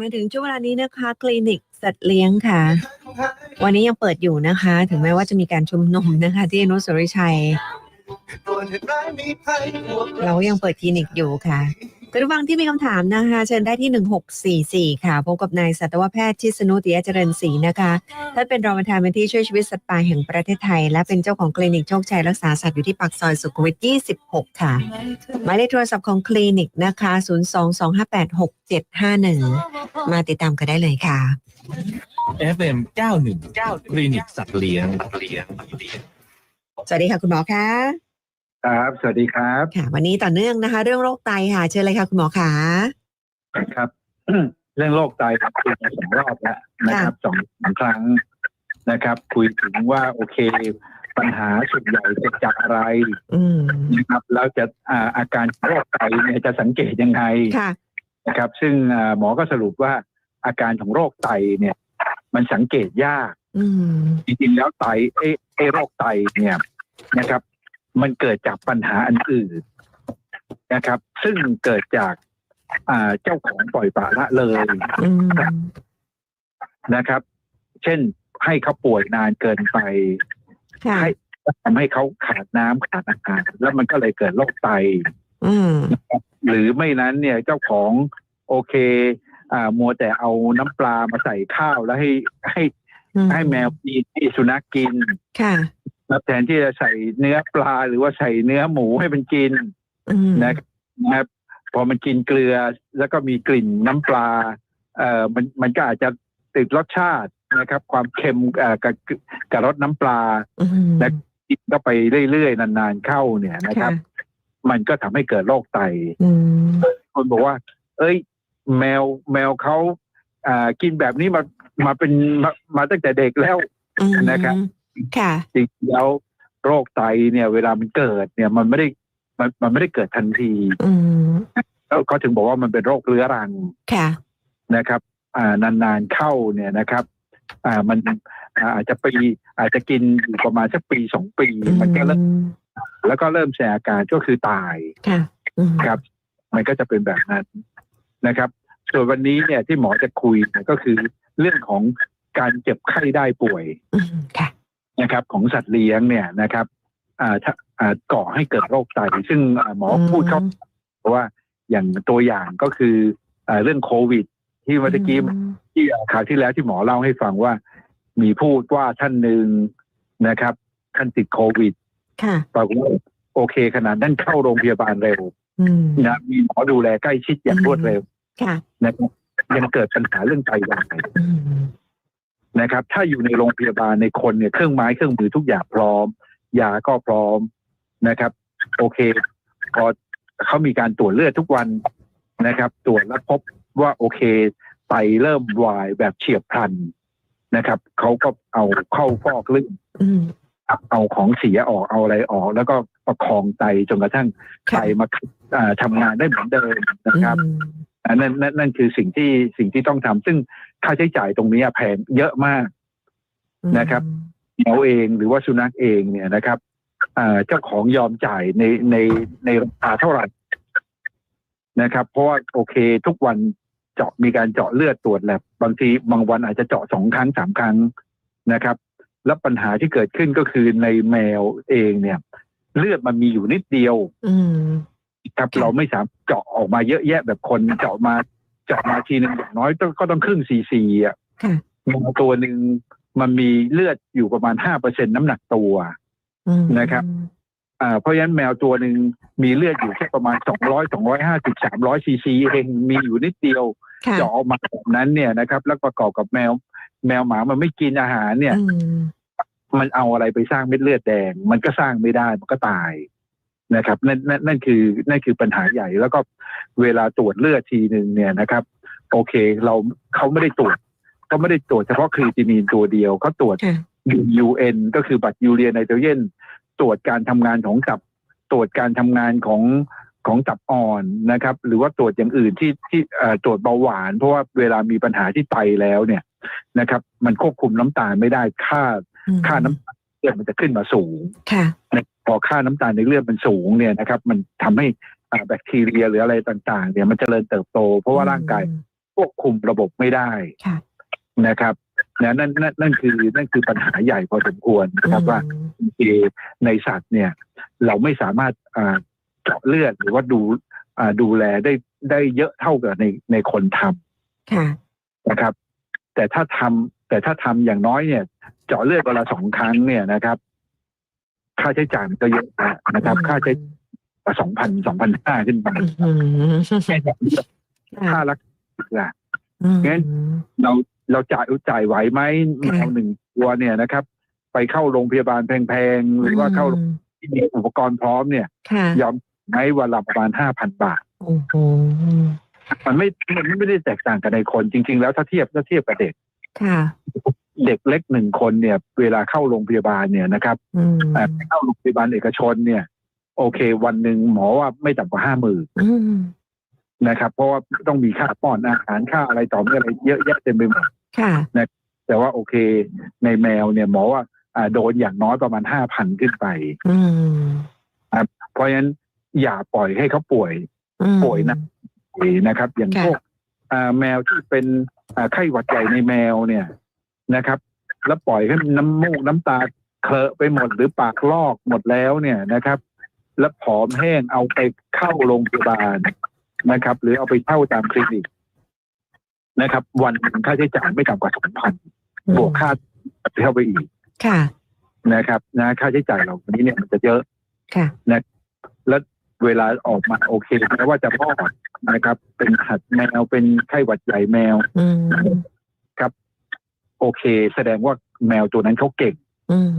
มาถึงช่วงเวลานี้นะคะ คลินิกสัตว์เลี้ยงค่ะ วันนี้ยังเปิดอยู่นะคะ ถึงแม้ว่าจะมีการชุมนุมนะคะ ที่อนุสาวรีย์ชัย เรายังเปิดคลินิกอยู่ค่ะ คุณผู้ฟังที่มีคำถามนะคะ เชิญได้ที่ 1644 ค่ะพบกับนายสัตวแพทย์ชิสนุติยเจริญศรีนะคะท่านเป็นรองประธานมูลที่ช่วยชีวิตสัตว์ป่าแห่งประเทศไทย และเป็นเจ้าของคลินิกโชคชัยรักษาสัตว์อยู่ที่ปากซอยสุขุมวิท 26 ค่ะ หมายเลขโทรศัพท์ของคลินิกนะคะ 022586751 มาติดตามกันได้เลยค่ะ FM 919คลินิกสัตว์เลี้ยงเลี้ยงสวัสดีค่ะ คุณหมอคะ ครับ สวัสดีครับ ค่ะวันนี้ต่อเนื่องนะคะ เรื่องโรคไตค่ะ เชิญเลยค่ะคุณหมอคะครับ เรื่องโรคไตครับคุยมาสองรอบแล้วนะครับสองสองครั้งนะครับ คุยถึงว่าโอเค ปัญหาส่วนใหญ่จะจากอะไรอืมนะครับแล้วจะอ่าอาการโรคไตเนี่ยจะสังเกตยังไงค่ะนะครับ ซึ่งอ่าหมอก็สรุปว่าอาการของโรคไตเนี่ย มันสังเกตยากอืมจริงๆแล้วไตเอ้ไอ้โรคไตเนี่ยนะครับ มันเกิดจากปัญหาอันอื่นนะครับ ซึ่งเกิดจากอ่าเจ้าของปล่อยปละละเลยอืมนะครับ เช่นให้เขาป่วยนานเกินไปค่ะให้ทำให้เขาขาดน้ำขาดอาหารแล้วมันก็เลยเกิดโรคไต อืมหรือไม่นั้นเนี่ยเจ้าของโอเค อ่ามัวแต่เอาน้ำปลามาใส่ข้าวแล้วให้ให้อืให้แมวกินให้สุนัขกิน ค่ะ แล้วแทนที่จะใส่เนื้อปลาหรือว่าใส่เนื้อหมูให้มันกินอืมนะครับพอมันกินเกลือแล้วก็มีกลิ่นน้ำปลาเอ่อมันมันก็อาจจะติดรสชาตินะครับ ความเค็มเอ่อกับกับรสน้ำปลาอืมและกินก็ไปเรื่อยๆนานๆเข้าเนี่ยนะครับ มันก็ทำให้เกิดโรคไตอืมคนบอกว่า เอ้ย แมวแมวเขาอ่ากินแบบนี้มามาเป็นมามาตั้งแต่เด็กแล้วอืมนะครับ ค่ะ จริงๆแล้วโรคไตเนี่ย เวลามันเกิดเนี่ย มันไม่ได้มันมันไม่ได้เกิดทันทีอืมแล้วเขาถึงบอกว่ามันเป็นโรคเรื้อรังค่ะ นะครับ อ่านานๆเข้าเนี่ยนะครับ อ่ามันอ่าอาจจะปีอาจจะกินอยู่ประมาณสักปีสองปี มันก็เริ่มแล้วก็เริ่มแสดงอาการก็คือตาย ค่ะอืมครับ มันก็จะเป็นแบบนั้นนะครับ ส่วนวันนี้เนี่ยที่หมอจะคุยเนี่ยก็คือเรื่องของการเจ็บไข้ได้ป่วย อืมค่ะ นะครับของสัตว์เลี้ยงเนี่ยนะครับอ่าถ้าอ่าก่อให้เกิดโรคไตซึ่งอ่าหมอพูดเขาว่าอย่างตัวอย่างก็คืออ่าเรื่องโควิด ที่เมื่อกี้ที่คราวที่แล้วที่หมอเล่าให้ฟังว่า มีพูดว่าท่านหนึ่งนะครับท่านติดโควิดค่ะปรากฏว่าโอเคขนาดนั้นเข้าโรงพยาบาลเร็วอืมนะมีหมอดูแลใกล้ชิดอย่างรวดเร็วค่ะนะครับยังเกิดปัญหาเรื่องไตวายอืม นะครับ ถ้าอยู่ในโรงพยาบาลในคนเนี่ยเครื่องไม้เครื่องมือทุกอย่างพร้อมยาก็พร้อมนะครับ โอเค พอเขามีการตรวจเลือดทุกวันนะครับ ตรวจแล้วพบว่าโอเคไตเริ่มวายแบบเฉียบพลันนะครับเขาก็เอาเข้าฟอกเลือดอืมเอาของเสียออกเอาอะไรออก แล้วก็ประคองไตจนกระทั่งไตค่ะมาอ่าทำงานได้เหมือนเดิมนะครับอืมอั นนั้นนั่นนั่นคือสิ่งที่สิ่งที่ต้องทำซึ่งค่าใช้จ่ายตรงนี้แพงเยอะมากนะครับแมวเองหรือว่าสุนัขเองเนี่ยนะครับอ่าเจ้าของยอมจ่ายในในในราคาเท่าไหร่นะครับ เพราะว่าโอเคทุกวันเจาะมีการเจาะเลือดตรวจแลบบางทีบางวันอาจจะเจาะสองครั้งสามครั้งนะครับ แล้วปัญหาที่เกิดขึ้นก็คือในแมวเองเนี่ย เลือดมันมีอยู่นิดเดียวอืม ครับค่ะเราไม่สามารถเจาะออกมาเยอะแยะแบบคนเจาะมาเจาะมาทีหนึ่งอย่างน้อยต้องก็ต้องครึ่งซีซีอะค่ะแมวตัวหนึ่งมันมีเลือดอยู่ประมาณห้าเปอร์เซ็นน้ำหนักตัวอืมนะครับอ่าเพราะฉะนั้นแมวตัวหนึ่งมีเลือดอยู่แค่ประมาณสองร้อยสองร้อยห้าสิบสามร้อยซีซีเองมีอยู่นิดเดียวค่ะเจาะออกมาแบบนั้นเนี่ยนะครับ แล้วประกอบกับแมว แมวหมามันไม่กินอาหารเนี่ยอืมมันเอาอะไรไปสร้างเม็ดเลือดแดง มันก็สร้างไม่ได้มันก็ตาย นะครับนั่นนั่นนั่นคือนั่นคือปัญหาใหญ่แล้วก็เวลาตรวจเลือดทีหนึ่งเนี่ยนะครับ โอเคเราเขาไม่ได้ตรวจเขาไม่ได้ตรวจเฉพาะครีตินีนตัวเดียวเขาตรวจ ค่ะ UN ก็คือบัตรยูเรียไนโตรเจนตรวจการทำงานของตับ ตรวจการทำงานของของตับอ่อนนะครับ หรือว่าตรวจอย่างอื่นที่ที่เอ่อตรวจเบาหวาน เพราะว่าเวลามีปัญหาที่ไตแล้วเนี่ยนะครับ มันควบคุมน้ำตาลไม่ได้ค่าอืมค่าน้ำตาลเลือดมันจะขึ้นมาสูง ค่ะ นะ พอค่าน้ำตาลในเลือดมันสูงเนี่ยนะครับ มันทำให้อ่าแบคทีเรียหรืออะไรต่างๆ เนี่ยมันจเจริญเติบโต เพราะว่าร่างกายควบคุมระบบไม่ได้ค่ะนะครับนะนั่นนั่นนั่นคือนั่นคือปัญหาใหญ่พอสมควรนะครับว่าโอเคในสัตว์เนี่ย เราไม่สามารถอ่าเจาะเลือดหรือว่าดูอ่าดูแลได้ได้เยอะเท่ากับในในคนทำค่ะนะครับ แต่ถ้าทำแต่ถ้าทำอย่างน้อยเนี่ย เจาะเลือดวันละสองครั้งเนี่ยนะครับ ค่าใช้จ่ายมันก็เยอะแล้วนะครับ ค่าใช้สองพันสองพันห้าขึ้นไปอืมค่ารักษาอืมงั้นเราเราจ่ายจ่ายไหวไหมแมค่ะวหนึ่งตัวเนี่ยนะครับ ไปเข้าโรงพยาบาลแพงๆหรือว่าเข้าอืมที่มีอุปกรณ์พร้อมเนี่ยค่ะยอมไหมวันละประมาณห้าพันบาทโอ้โหมันไม่มันไม่ได้แตกต่างกันในคนจริง ๆ แล้วถ้าเทียบถ้าเทียบกับเด็กค่ะ เด็กเล็กหนึ่งคนเนี่ย เวลาเข้าโรงพยาบาลเนี่ยนะครับอืมเอ่อเข้าโรงพยาบาลเอกชนเนี่ย โอเค วันหนึ่งหมอว่าไม่ต่ำกว่าห้าหมื่นอืมนะครับ เพราะว่าต้องมีค่าป้อนอาหารค่าอะไรต่อมีอะไรเยอะแยะเต็มไปหมดค่ะแต่ว่าโอเค ในแมวเนี่ยหมอว่าอ่าโดนอย่างน้อยประมาณห้าพันขึ้นไปอืมเพราะฉะนั้นอย่าปล่อยให้เขาป่วยอืมป่วยนะนะครับ อย่างค่ะพวกอ่าแมวที่เป็นอ่าไข้หวัดใหญ่ในแมวเนี่ย นะครับ แล้วปล่อยให้น้ำมูกน้ำตาเคลอะไปหมดหรือปากลอกหมดแล้วเนี่ยนะครับ แล้วผอมแห้งเอาไปเข้าโรงพยาบาลนะครับ หรือเอาไปเข้าตามคลินิกนะครับ วันหนึ่งค่าใช้จ่ายไม่ต่ำกว่าสองพันบวกค่าเข้าไปอีกค่ะนะครับ นะค่าใช้จ่ายเหล่านี้เนี่ยมันจะเยอะค่ะแล้วเวลาออกมาโอเคแม้ว่าจะรอดนะครับ เป็นหัดแมวเป็นไข้หวัดใหญ่แมวอืม โอเค แสดงว่าแมวตัวนั้นเขาเก่งอืม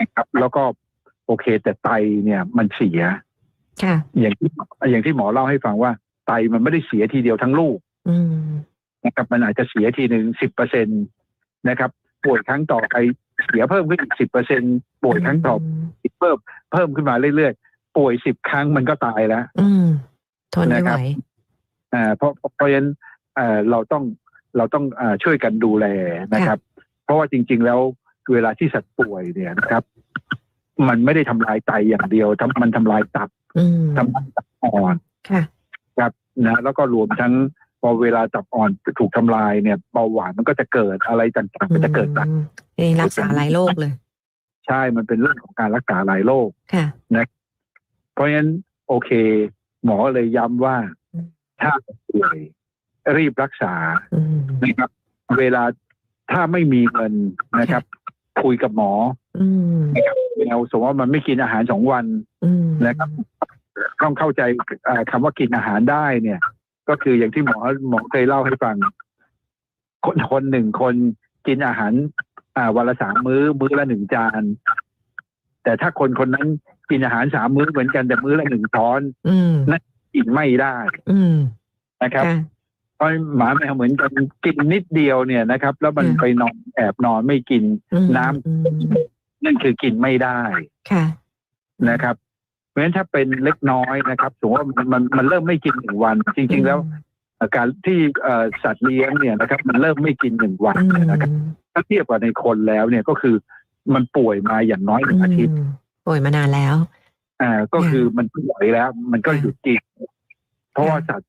นะครับ แล้วก็โอเค แต่ไตเนี่ย มันเสียค่ะอย่างที่อย่างที่หมอเล่าให้ฟังว่า ไตมันไม่ได้เสียทีเดียวทั้งลูกอืมนะครับมันอาจจะเสียทีหนึ่งสิบเปอร์เซ็นตนะครับ ป่วยครั้งต่อไปเสียเพิ่มขึ้นอีกสิบเปอร์เซ็นป่วยครั้งต่อไปเพิ่มเพิ่มขึ้นมาเรื่อยๆ ป่วยสิบครั้งมันก็ตายแล้วอืมทนไม่นะไหครัวบอ่าเพราะเพราะฉะนั้นเอ่อเราต้องเราต้องอ่าช่วยกันดูแลนะครับ เพราะว่าจริง ๆ แล้วเวลาที่สัตว์ป่วยเนี่ยนะครับ มันไม่ได้ทำลายไตอย่างเดียวทำมันทำลายตับอืมทำลายตับอ่อนค่ะครับนะแล้วก็รวมทั้งพอเวลาตับอ่อนถูกทำลายเนี่ยเบาหวานมันก็จะเกิดอะไรต่างๆมันจะเกิดตามอืมนี่รักษาหลายโรคเลย ใช่มันเป็นเรื่องของการรักษาหลายโรคค่ะเพราะฉะนั้นโอเค หมอเลยย้ำว่าอืมถ้าป่วยรีบรักษาอืมนะครับ เวลา ถ้าไม่มีเงินนะครับ คุยกับหมออืมแมวสมมติว่ามันไม่กินอาหารสองวันอืมนะครับต้องเข้าใจอ่าคำว่ากินอาหารได้เนี่ย ก็คืออย่างที่หมอหมอเคยเล่าให้ฟัง คนคนหนึ่งคนกินอาหาร อ่าวันละสามมื้อ มื้อละหนึ่งจาน แต่ถ้าคนคนนั้นกินอาหารสามมื้อเหมือนกันแต่มื้อละหนึ่งช้อนอืมกินไม่ได้อืมนะครับ ค่ะ เพราะหมาแมวเหมือนกันกินนิดเดียวเนี่ยนะครับ แล้วมันอืมไปนอนแอบนอนไม่กินอืมน้ำอืมนั่นคือกินไม่ได้ค่ะนะครับ เพราะฉะนั้นถ้าเป็นเล็กน้อยนะครับสมมติว่ามันมันมันเริ่มไม่กินหนึ่งวัน จริง ๆ แล้วอาการที่เอ่อสัตว์เลี้ยงเนี่ยนะครับ มันเริ่มไม่กินหนึ่งวันอืมเนี่ยนะครับ ถ้าเทียบกับในคนแล้วเนี่ยก็คือมันป่วยมาอย่างน้อยหนึ่งอาทิตย์มป่วยมานานแล้วอ่าก็คือมันไม่ไหวแล้ว มันก็หยุดกินเพราะว่าสัตว์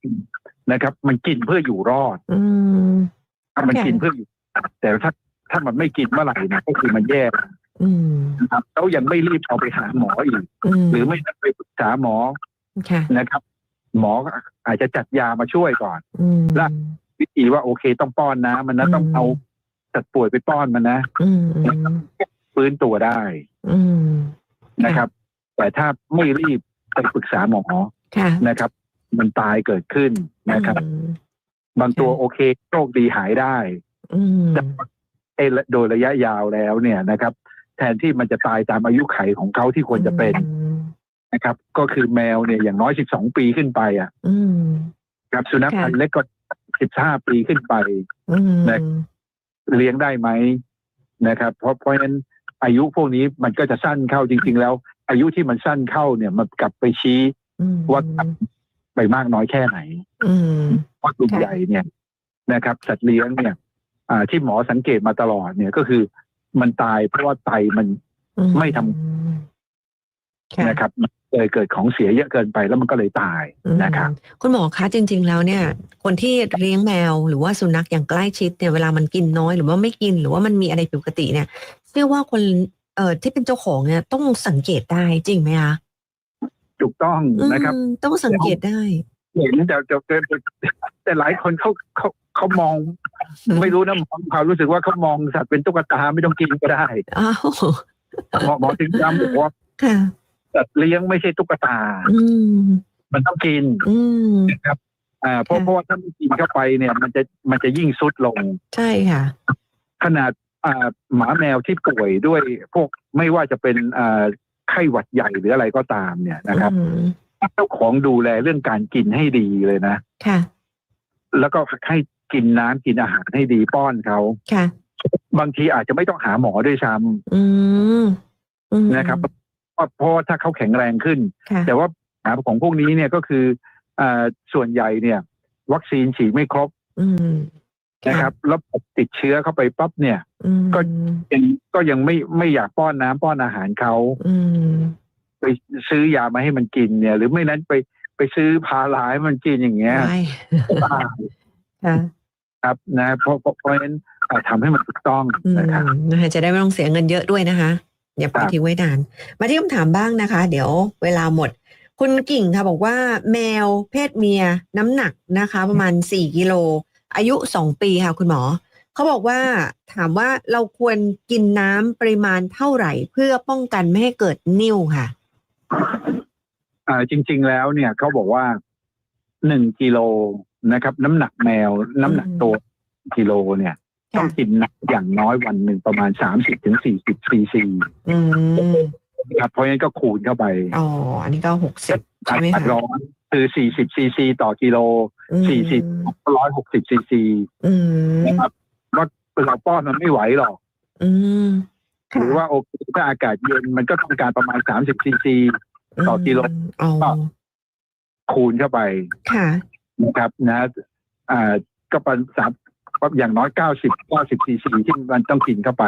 นะครับ มันกินเพื่ออยู่รอด อืมมันค่ะกินเพื่ออยู่แต่ถ้าถ้ามันไม่กินเมื่อไหร่เนี่ยก็คือมันแย่อืมนะครับแล้วยังไม่รีบเอาไปหาหมออีกอืมหรือไม่ไปปรึกษาหมอค่ะนะครับ หมอก็อาจจะจัดยามาช่วยก่อนอืมและวิธีว่าโอเคต้องป้อนนะมันนะอืมต้องเอาสัตว์ป่วยไปป้อนมันนะอืมอืมฟื้นตัวได้อืมนะครับ แต่ถ้าไม่รีบไปปรึกษาหมอค่ะนะครับ มันตายเกิดขึ้นนะครับอืมบางตัวค่ะโอเคโชคดีหายได้อืมแต่เอยโดยระยะยาวแล้วเนี่ยนะครับ แทนที่มันจะตายตามอายุไขของเขาที่ควรจะเป็นอืมนะครับ ก็คือแมวเนี่ยอย่างน้อย12ปีขึ้นไป อะอืมครับสุนัขค่ะพันธุ์เล็กก็15ปีขึ้นไปอืมนะเลี้ยงได้ไหมนะครับ เพราะเพราะฉะนั้นอายุพวกนี้มันก็จะสั้นเข้าจริง ๆ แล้ว อายุที่มันสั้นเข้าเนี่ยมันกลับไปชี้อืมว่า ไปมากน้อยแค่ไหนอืมเพราะกลุ่มค่ะใหญ่เนี่ยนะครับ สัตว์เลี้ยงเนี่ย อ่า ที่หมอสังเกตมาตลอดเนี่ยก็คือ มันตายเพราะว่าไตมันอืไม่ทค่ะนะครับเลยเกิดของเสียเยอะเกินไปแล้วมันก็เลยตายอืมนะครับคุณหมอคะจริง ๆ แล้วเนี่ย คนที่เลี้ยงแมวหรือว่าสุนัขอย่างใกล้ชิดเนี่ยเวลามันกินน้อยหรือว่าไม่กินหรือว่ามันมีอะไรผิดปกติเนี่ยเชื่อว่าคนเอ่อที่เป็นเจ้าของเนี่ยต้องสังเกตได้จริงไหมคะ ถูกต้องนะครับอืมต้องสังเกตได้เห็นแต่แต่แต่แต่แต่หลายคนเขาเขาเขามอง ไม่รู้นะหมอความรู้สึกว่าเขามองสัตว์เป็นตุ๊กตาไม่ต้องกินก็ได้อ้าวหมอหมอถึงย้ำบอกว่าค่ะสัตว์เลี้ยงไม่ใช่ตุ๊กตา อืมมันต้องกินอืมนะครับอ่าเพราะค่ะเพราะว่าถ้าไม่กินเข้าไปเนี่ย มันจะมันจะยิ่งซุดลง ใช่ค่ะ ขนาดอ่าหมาแมวที่ป่วยด้วยพวกไม่ว่าจะเป็นอ่า ไข้หวัดใหญ่หรืออะไรก็ตามเนี่ยนะครับอืมเจ้าของดูแลเรื่องการกินให้ดีเลยนะค่ะ แล้วก็ให้กินน้ำกินอาหารให้ดีป้อนเขาค่ะ บางทีอาจจะไม่ต้องหาหมอด้วยซ้อืมอืมำนะครับเพราะเพราะว่าถ้าเขาแข็งแรงขึ้นค่ะแต่ว่าปัญหาของพวกนี้เนี่ยก็คืออ่าส่วนใหญ่เนี่ย วัคซีนฉีดไม่ครบอืม นะครับ แล้วติดเชื้อเข้าไปปั๊บเนี่ย อืมก็ ยังก็ยังไม่ไม่อยากป้อนน้ำป้อนอาหารเขาอืมไปซื้อยามาให้มันกินเนี่ย หรือไม่นั้นไปไปซื้อพาราให้มันกินอย่างเงี้ยไว้ตายค่ะ ครับนะเพราะเพราะเพราะฉะนั้นอ่าทำให้มันถูกต้องอืมนะครับ นะคะจะได้ไม่ต้องเสียเงินเยอะด้วยนะคะ อย่าปล่อยครับ ทิ้งไว้นาน มาที่คำถามบ้างนะคะ เดี๋ยวเวลาหมด คุณกิ่งค่ะบอกว่าแมวเพศเมียน้ำหนักนะคะ ประมาณสี่กิโล อายุสองปีค่ะคุณหมอ เขาบอกว่าถามว่าเราควรกินน้ำปริมาณเท่าไหร่ เพื่อป้องกันไม่ให้เกิดนิ่วค่ะอ่าจริง ๆ แล้วเนี่ยเขาบอกว่าหนึ่งกิโลนะครับ น้ำหนักแมว น้ำหนักตัวกิโลเนี่ย ต้องกินน้ำอย่างน้อยวันหนึ่งประมาณสามสิบถึงสี่สิบซีซีอืมนะครับเพราะฉะนั้นก็คูณเข้าไปอ๋ออันนี้ก็หกสิบใช่ไหมอัคะดร้อนคือสี่สิบซีซีต่อกิโลอืม สี่สิบร้อยหกสิบซีซีอืมนะครับว่าเราป้อนมันไม่ไหวหรอกอืมหรือว่าโอเคถ้าอากาศเย็นมันก็ต้องการประมาณสามสิบซีซีต่อกิโลอ๋อคูณเข้าไปค่ะนะครับนะอ่าก็เป็นสามอย่างน้อยเก้าสิบเก้าสิบซีซีที่มันต้องกินเข้าไป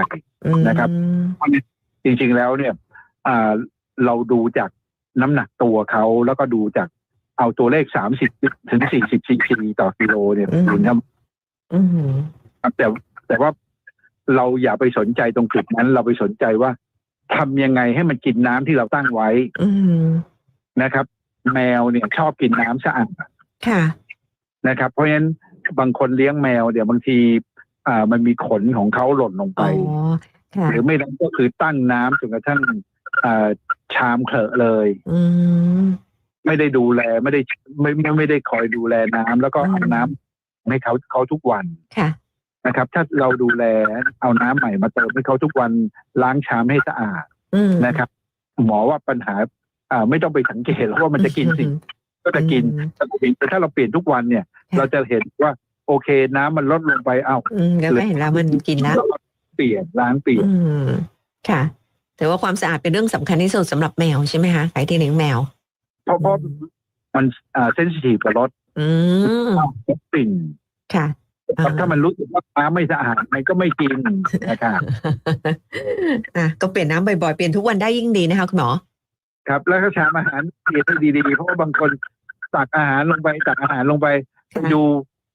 อืมนะครับ จริงๆแล้วเนี่ย อ่าเราดูจากน้ำหนักตัวเขาแล้วก็ดูจาก เอาตัวเลขสามสิบถึงสี่สิบซีซีต่อกิโลเนี่ยคูณเข้าอืมครับแต่แต่ว่าเราอย่าไปสนใจตรงจุดนั้น เราไปสนใจว่าทำยังไงให้มันกินน้ำที่เราตั้งไว้อืมนะครับ แมวเนี่ยชอบกินน้ำสะอาดค่ะนะครับ เพราะฉะนั้นบางคนเลี้ยงแมวเดี๋ยวบางที อ่า มันมีขนของเขาหล่นลงไปอ๋อค่ะหรือไม่นั้นก็คือตั้งน้ำจนกระทั่งอ่าชามเขลอะเลย อืม ไม่ได้ดูแลไม่ได้ไม่ไม่ไม่ได้คอยดูแลน้ำแล้วก็เอาอืมน้ำให้เขาเขาทุกวันค่ะนะครับ ถ้าเราดูแลเอาน้ำใหม่มาเติมให้เขาทุกวันล้างชามให้สะอาดอืมนะครับ หมอว่าปัญหา อ่า ไม่ต้องไปสังเกตหรอกว่ามันจะกินสิ่งก็จะกินอืมแต่ถ้าเราเปลี่ยนทุกวันเนี่ยค่ะเราจะเห็นว่า โอเค น้ำมันลดลงไปเอาอืมแล้วก็เห็นแล้วมันกินแล้วเปลี่ยนล้างเปลี่ยนอืมค่ะถือว่าความสะอาดเป็นเรื่องสำคัญที่สุดสำหรับแมวใช่ไหมคะใครที่เลี้ยงแมว เพราะเพราะมันอ่าเซนซิทีฟกับรสอืมกลิ่นค่ะครับถ้ามันรู้สึกว่าน้ำไม่สะอาดมันก็ไม่กินนะครับอะก็เปลี่ยนน้ำบ่อยๆ เปลี่ยนทุกวันได้ยิ่งดีนะคะคุณหมอ ครับแล้วก็ชามอาหารเปลี่ยนให้ดีๆ เพราะว่าบางคนตักอาหารลงไปตักอาหารลงไปค่ะดู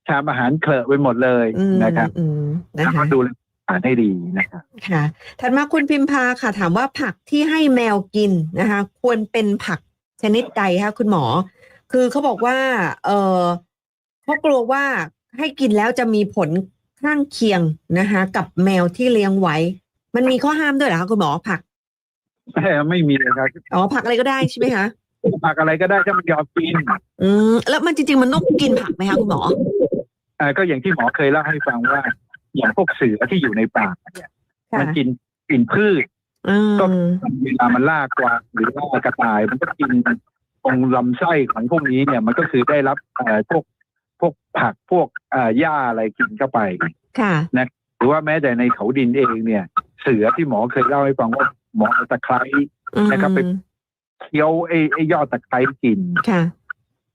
ชามอาหารเคลอะไปหมดเลยอืมนะครับอืมนะแล้วก็คะดูแลอาหารให้ดีนะครับค่ะถัดมาคุณพิมพาค่ะ ถามว่าผักที่ให้แมวกินนะคะ ควรเป็นผัก ชนิดใดคะคุณหมอ คือเขาบอกว่า เออเขากลัวว่าให้กินแล้วจะมีผลข้างเคียงนะคะ กับแมวที่เลี้ยงไว้ มันมีข้อห้ามด้วยเหรอคะคุณหมอผักไม่ไม่มีเลยครับอ๋อผักอะไรก็ได้ใช่ไหมคะผักอะไรก็ได้ถ้ามันยอมกินอืมแล้วมันจริง ๆ มันต้องกินผักไหมคะคุณหมออ่าก็อย่างที่หมอเคยเล่าให้ฟังว่า อย่างพวกเสือที่อยู่ในป่าเนี่ยค่ะมันกินกินพืชอืม ก็เวลามันล่ากวางหรือว่ากระต่าย มันก็กินตรงลำไส้ของพวกนี้เนี่ย มันก็คือได้รับเอ่อพวกพวกผักพวกเอ่อหญ้าอะไรกินเข้าไปค่ะหรือว่าแม้แต่ในเขาดินเองเนี่ย เสือที่หมอเคยเล่าให้ฟังว่าหมอเอาตะไคร้อืมนะครับไปเคี้ยวไอ้ไอ้ยอดตะไคร้กินค่ะ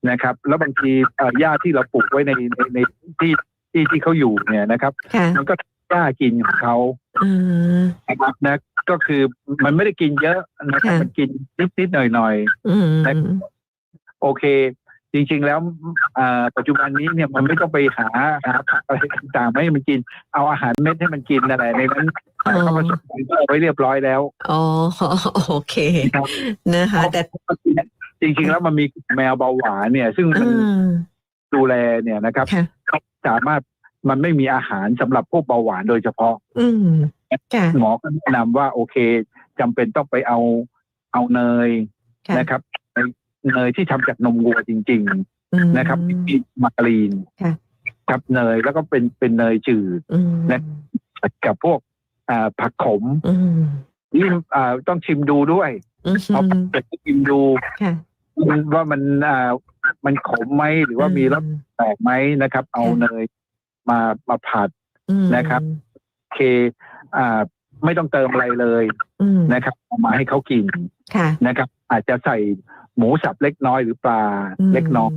นะครับ แล้วบางทีเอ่อหญ้าที่เราปลูกไว้ในในในที่ที่ที่เขาอยู่เนี่ยนะครับค่ะมันก็หญ้ากินของเขาอืมนะครับนะ ก็คือมันไม่ได้กินเยอะนะครับค่ะมันกินนิดๆหน่อยอืมๆโอเค จริง ๆ แล้วอ่าปัจจุบันนี้เนี่ยมันไม่ต้องไปหาหาผักอะไรต่างๆไม่ให้มันกิน เอาอาหารเม็ดให้มันกินอะไรในนั้นอ๋อเขาผสมกันไว้เรียบร้อยแล้วอ๋อโอเคครับนะคะแต่จริงๆแล้วมันมีแมวเบาหวานเนี่ย ซึ่งอืมันมดูแลเนี่ยนะครับค่ะสามารถมันไม่มีอาหารสำหรับพวกเบาหวานโดยเฉพาะ อืมค่ะ หมอก็แนะนำว่าโอเคจำเป็นต้องไปเอาเอาเนยค่ะนะครับเนยที่ทำจากนมวัวจริงอืมๆนะครับมีมาการีนค่ะครับเนยแล้วก็เป็นเป็นเนยจืดอืมและกับพวกอ่าผักขมอืมนี่อ่าต้องชิมดูด้วยอืมเอาเป็ดไปชิมดูค่ะว่ามันอ่ามันขมไหมหรือว่ามีรสแปลกไหมนะครับ เอาค่ะเนยมามาผัดอืมนะครับโอเค อ่าไม่ต้องเติมอะไรเลยอืมนะครับเอามาให้เขากินค่ะนะครับ อาจจะใส่หมูสับเล็กน้อยหรือปลาเล็กน้อย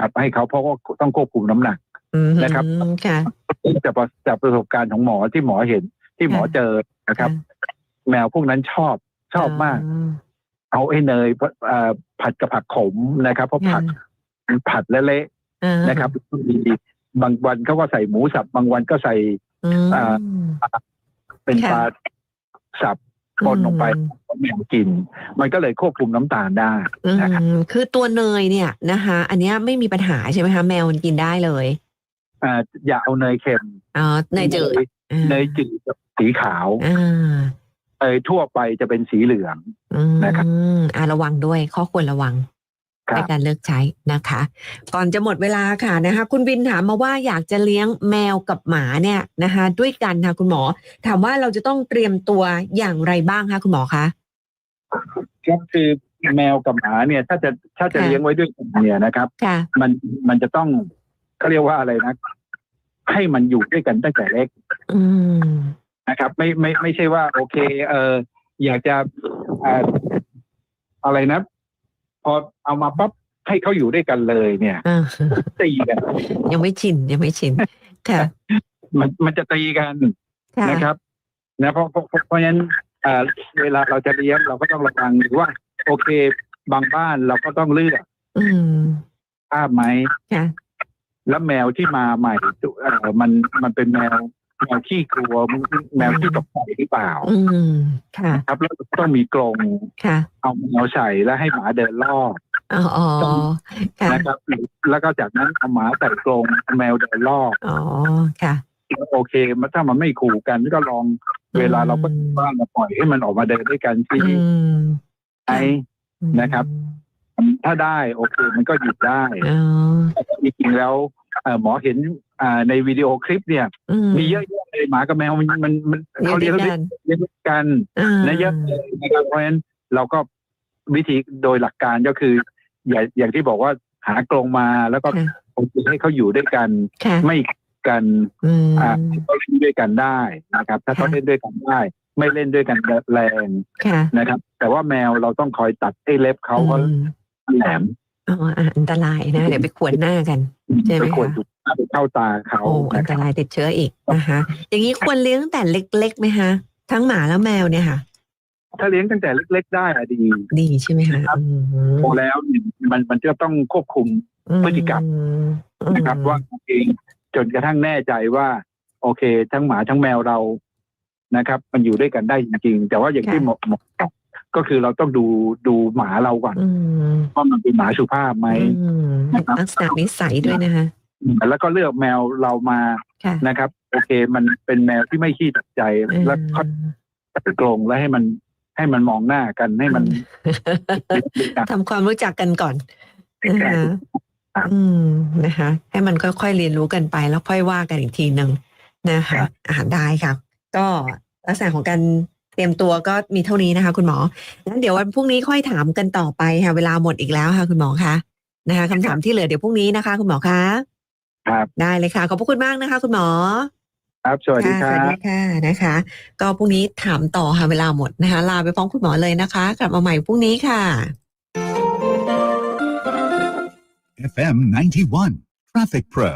ครับให้เขาเพราะว่าต้องควบคุมน้ำหนัก อืมนะครับ ค่ะ จากประจากประสบการณ์ของหมอที่หมอเห็นที่หมอเจอนะครับ แมวพวกนั้นชอบชอบมาก เอาไอ้เนยเอ่อผัดกับผักขมนะครับ เพราะผักมันผัดและเละอ่านะครับมีบางวันเขาก็ใส่หมูสับบางวันก็ใส่ อืม อ่า เป็นค่ะปลาสับปนลงไปให้แมวกิน มันก็เลยควบคุมน้ำตาลได้อืมนะครับคือตัวเนยเนี่ยนะคะ อันเนี้ยไม่มีปัญหาใช่ไหมคะแมวมันกินได้เลยอ่าอย่าเอาเนยเค็มอ๋อเนยจืดอ่าเนยจืดกับสีขาวอ่าเนยทั่วไปจะเป็นสีเหลืองอืมนะครับอ่าระวังด้วยข้อควรระวังครั ในบการเลือกใช้นะคะ ก่อนจะหมดเวลาค่ะนะคะ คุณวินถามมาว่าอยากจะเลี้ยงแมวกับหมาเนี่ยนะคะ ด้วยกันค่ะคุณหมอ ถามว่าเราจะต้องเตรียมตัวอย่างไรบ้างคะคุณหมอคะครับคือแมวกับหมาเนี่ย ถ้าจะถ้าจะค่ะเลี้ยงไว้ด้วยกันเนี่ยนะครับค่ะมันมันจะต้องเขาเรียกว่าอะไรนะ ให้มันอยู่ด้วยกันตั้งแต่เล็กอืมนะครับ ไม่ไม่ไม่ใช่ว่า โอเค เอออยากจะเอ่ออะไรนะ พอเอามาปั๊บให้เขาอยู่ด้วยกันเลยเนี่ยอ่าตีกันยังไม่ชินยังไม่ชินค่ะมันมันจะตีกันค่ะนะครับนะเพราะเพราะเพราะฉะนั้นเอ่อเวลาเราจะเลี้ยงเราก็ต้องระวังหรือว่า โอเค บางบ้านเราก็ต้องเลือกอืมภาพไหม ค่ะแล้วแมวที่มาใหม่เอ่อมันมันเป็นแมว แมวขี้กลัวแมวที่ตกใจหรือเปล่า อืมค่ะ ครับแล้วต้องมีกรงค่ะเอาแมวใส่แล้วให้หมาเดินรอบอ๋ออ๋อค่ะนะครับแล้วก็จากนั้นเอาหมาใส่กรงเอาแมวเดินรอบอ๋อค่ะโอเคมันถ้ามันไม่ขู่กันก็ลองเวลาเราก็บ้านเราปล่อยให้มันออกมาเดินด้วยกันที่อืมไอนะครับ ถ้าได้โอเคมันก็หยุดได้อ๋อแต่จริงๆแล้วเอ่อหมอเห็นอ่าในวิดีโอคลิปเนี่ย อืม มีเยอะแยะเลยหมากับแมวมันมันมันเยเขาอะเรียกด้วยว่ากันเลี้ยงด้วยกันอ่านะเยอะเลยนะครับเพราะฉะนั้นเราก็วิธีโดยหลักการก็คือ อย่างอย่างที่บอกว่าหากรงมาแล้วก็ค่ะโอเคให้เขาอยู่ด้วยกัน ค่ะไม่กันอืม อ่าเขาเล่นด้วยกันได้นะครับ ถ้าเขาค่ะ เล่นด้วยกันได้ ไม่เล่นด้วยกันแรงค่ะนะครับ แต่ว่าแมวเราต้องคอยตัดไอ้เล็บเขาเพราะ อืม แหลมอ๋ออะอันตรายนะเดี๋ยวไปขวนหน้ากันใช่ไหมไปควรคะถูกไปเข้าตาเขาโอ้อันะนคตรับรายติดเชื้ออีกนะคะอย่างนี้ควรเลี้ยงตั้งแต่เล็กๆไหมคะทั้งหมาแล้วแมวเนี่ยค่ะ ถ้าเลี้ยงตั้งแต่เล็ก ๆ ได้อะดี ดีใช่ไหมคะครับอืมพอแล้วเนี่ยมันมันจะต้องควบคุมพฤติกรรมอืมนะครับ ว่าเองจนกระทั่งแน่ใจว่า โอเค ทั้งหมาทั้งแมวเรานะครับ มันอยู่ด้วยกันได้จริงๆแต่ว่าอย่างที่หมอหมอบอ กก็คือเราต้องดูดูหมาเราก่อนอืมว่ามันเป็นหมาสุภาพไหมอืมนะครับลักษณะนิสัยด้วยนะคะแล้วก็เลือกแมวเรามาค่ะนะครับ โอเค มันเป็นแมวที่ไม่ขี้ตัดใจแล้วก็ตัดกรงแล้วให้มันให้มันมองหน้ากันให้มันทำความรู้จักกันก่อนนะคะครับอืมนะคะ ให้มันค่อยๆเรียนรู้กันไป แล้วค่อยว่ากันอีกทีหนึ่งนะคะอ่าได้ค่ะ ก็ลักษณะของการ เตรียมตัวก็มีเท่านี้นะคะ คุณหมองั้นเดี๋ยววันพรุ่งนี้ค่อยถามกันต่อไปค่ะ เวลาหมดอีกแล้วค่ะ คุณหมอคะนะคะคำถามที่เหลือเดี๋ยวพรุ่งนี้นะคะ คุณหมอคะครับได้เลยค่ะ ขอบพระคุณมากนะคะ คุณหมอ ครับสวัสดีคค่ะรัสวัสบดีค่ะนะคะ ก็พรุ่งนี้ถามต่อค่ะเวลาหมดนะคะ ลาไปพร้อมคุณหมอเลยนะคะ กลับมาใหม่พรุ่งนี้ค่ะ FM 91 Traffic Pro